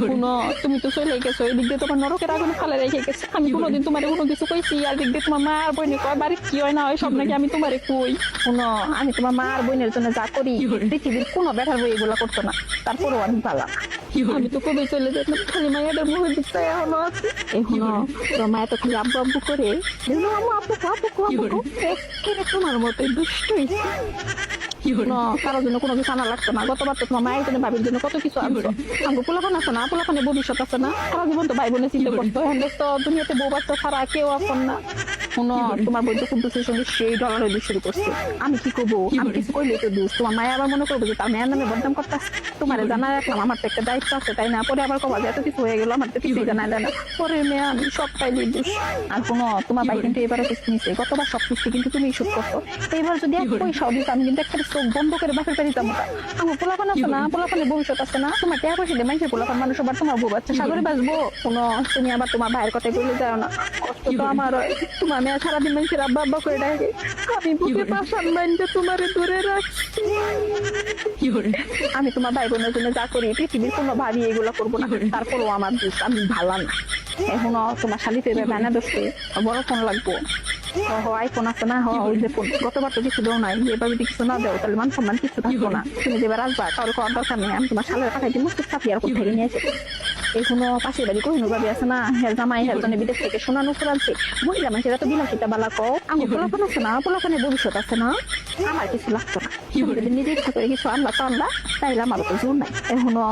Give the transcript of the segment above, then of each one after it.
শুনো তুমি তো চলে গেছো এদিক দিয়ে তোমার নরকের আগুনে ফালে রেখে গেছে। আমি কোনোদিন তোমার কোনো কিছু কইছি আর দিক দিয়ে তোমার মা আর বোনের কয় বাড়ি কি হয় না হয় সব নাকি আমি তোমারে কই। শুনো আমি তোমার মা আর বোনের জন্য যা করি পৃথিবীর কোনো বেটার বই এগুলো করতো না। তারপরেও আমি পালাম আমি তো কবে চলে যেতাম খালি মায়েদের মুখের দিকটা এখনও আছে। এখনও তোর মায়ের তো খালি আব্বু আব্বু করে। আম্মু আব্বু আব্বু আব্বু তোমার মতোই দুষ্টই। কারোর জন্য কোনো কিছু আনা লাগতো না। গতবার তো তোমার মায়ের জন্য ভাবির জন্য কত কিছু আনছো। আমাকে পোলাপান আছে না? পোলাপানের ভবিষ্যৎ আছে না? সারা জীবন তো ভাই বোনে চিন্তা করতো এখন তো দুনিয়াতে বউ বাচ্চা ছাড়া কেউ এখন না। শুনো তোমার তো কুদ্দুসের সঙ্গে সেই ডলারের দুষ শুরু করছে। আমি কি করব? আমি কিছু কইলে তো দুষ। তোমার মায়ের আবার মনে করব যে তার মেয়ের নামে বদনাম করতে তোমার জানা রাখলাম আমার তো একটা দায়িত্ব আছে তাই না? পরে আবার কবা যে এত কিছু হয়ে গেল আমার তো কিছুই জানা যায় না। পরে মেয়ে আমি সব পাইলি দুষ আর কোনো তোমার ভাই কিন্তু এবারে কিস্তি নিছে গতবার সব কিস্তি কিন্তু তুমি শোধ করছ। এইবার যদি এক পয়সা দিত আমি কিন্তু একটা চোখ বন্ধ করে বাপের বাড়ি যাব। আমার পোলাপান আছে না? পোলাপানের ভবিষ্যৎ আছে না? তোমার টাকা পয়সা দিয়ে মানুষের পোলাপান মানুষ আবার তোমার বউ বাচ্চা সাগরে বাঁচবো? কোনো তুমি আবার তোমার ভাইয়ের কথা বলে যাও না। কষ্ট তো আমার। তোমার মেয়ে সারাদিন মানুষের আব্বা আব্বা করে ডাকে। আমি বুকে পাশান মাইন্ডে তোমারে ধরে রাখছি। আমি তোমার ভাই বোনের জন্য যা করি পৃথিবীর কোনো ভাবি এগুলো করব না। তারপরেও আমার দুষ আমি ভালো না। এখনও তোমার শালিতে ব্যানা দোষে বড় ফোন লাগবো। আইফোন আছে না? ওই যে ফোন। গতবার তো কিছু দেও নাই এবার যদি কিছু না দেও তাহলে মান সম্মান কিছু থাকব না। তুমি যেবার আসবা কারও করার দরকার নেই। আমি তোমার শালের পাঠাই দিব চুপ চাপিয়ে আর কোথায় নিয়ে এসে এখনও পাশের বাড়ি কহিনু ভাবি আছে না? হেল জামাই হেল জনে বিদেশ থেকে শোনানো ফুরাচ্ছে মহিলা মানুষেরা তো বিলাসিতা বালা কও। আমার পোলাপান আছে না পোলাপানের ভবিষ্যৎ আছে না? আমার কিছু লাগতো না। যদি নিজে ইচ্ছা করে কিছু তো আনবা তাইলে আমার তো জোর নাই। এখনও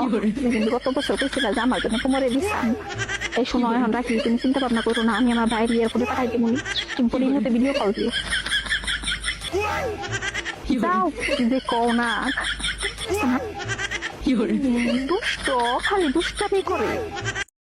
গত বছর কইছিল যে আমার জন্য তোমার বিশ্রাম এই সময় এখন রাখি তুমি চিন্তা ভাবনা করো না আমি আমার বাইরে এয়ারপোর্টে পাঠাই দিব তুমি পরে মতো ভিডিও কল দিও। যাও যে কও না। দুষ্ট খালি দুষ্টামি করে।